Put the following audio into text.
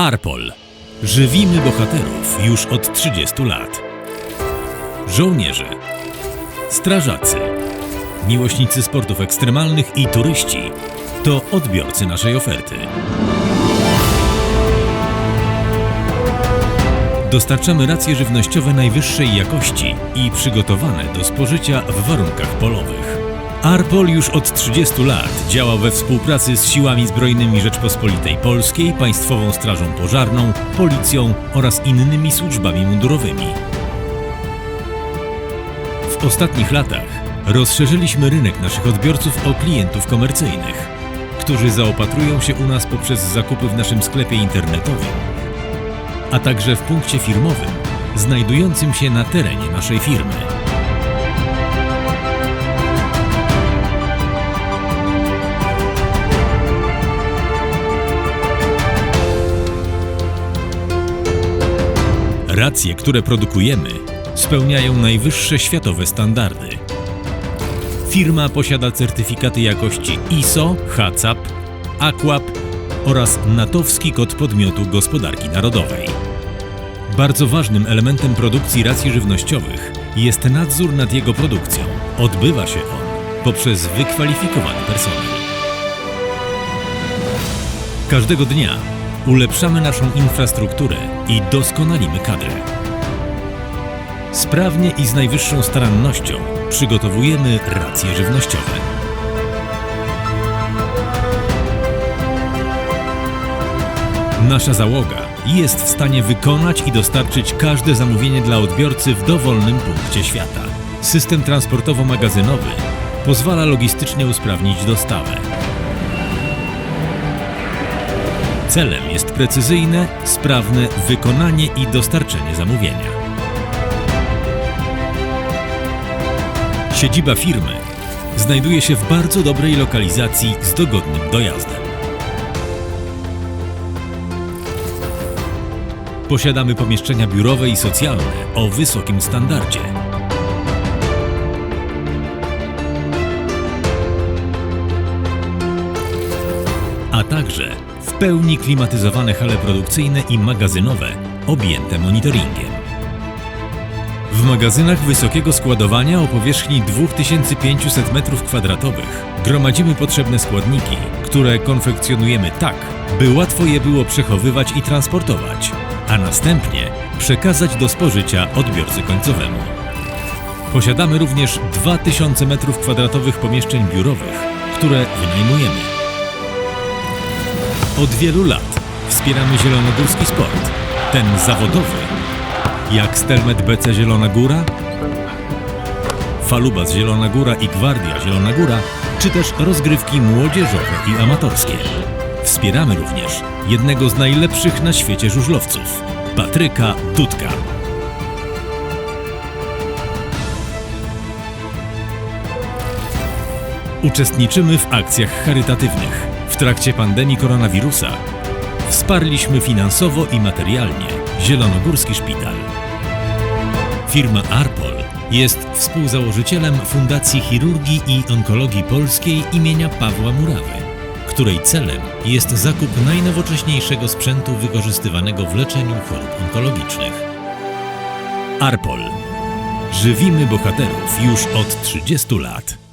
Arpol. Żywimy bohaterów już od 30 lat. Żołnierze, strażacy, miłośnicy sportów ekstremalnych i turyści to odbiorcy naszej oferty. Dostarczamy racje żywnościowe najwyższej jakości i przygotowane do spożycia w warunkach polowych. Arpol już od 30 lat działa we współpracy z siłami zbrojnymi Rzeczpospolitej Polskiej, Państwową Strażą Pożarną, Policją oraz innymi służbami mundurowymi. W ostatnich latach rozszerzyliśmy rynek naszych odbiorców o klientów komercyjnych, którzy zaopatrują się u nas poprzez zakupy w naszym sklepie internetowym, a także w punkcie firmowym znajdującym się na terenie naszej firmy. Racje, które produkujemy, spełniają najwyższe światowe standardy. Firma posiada certyfikaty jakości ISO, HACCP, AQUAP oraz natowski kod podmiotu gospodarki narodowej. Bardzo ważnym elementem produkcji racji żywnościowych jest nadzór nad jego produkcją. Odbywa się on poprzez wykwalifikowany personel. Każdego dnia ulepszamy naszą infrastrukturę i doskonalimy kadrę. Sprawnie i z najwyższą starannością przygotowujemy racje żywnościowe. Nasza załoga jest w stanie wykonać i dostarczyć każde zamówienie dla odbiorcy w dowolnym punkcie świata. System transportowo-magazynowy pozwala logistycznie usprawnić dostawę. Celem jest precyzyjne, sprawne wykonanie i dostarczenie zamówienia. Siedziba firmy znajduje się w bardzo dobrej lokalizacji z dogodnym dojazdem. Posiadamy pomieszczenia biurowe i socjalne o wysokim standardzie. A także pełni klimatyzowane hale produkcyjne i magazynowe objęte monitoringiem. W magazynach wysokiego składowania o powierzchni 2500 m2 gromadzimy potrzebne składniki, które konfekcjonujemy tak, by łatwo je było przechowywać i transportować, a następnie przekazać do spożycia odbiorcy końcowemu. Posiadamy również 2000 m2 pomieszczeń biurowych, które wynajmujemy. Od wielu lat wspieramy zielonogórski sport, ten zawodowy, jak Stelmet BC Zielona Góra, Falubas Zielona Góra i Gwardia Zielona Góra, czy też rozgrywki młodzieżowe i amatorskie. Wspieramy również jednego z najlepszych na świecie żużlowców, Patryka Dudka. Uczestniczymy w akcjach charytatywnych. Trakcie pandemii koronawirusa wsparliśmy finansowo i materialnie Zielonogórski Szpital. Firma Arpol jest współzałożycielem Fundacji Chirurgii i Onkologii Polskiej imienia Pawła Murawy, której celem jest zakup najnowocześniejszego sprzętu wykorzystywanego w leczeniu chorób onkologicznych. Arpol. Żywimy bohaterów już od 30 lat.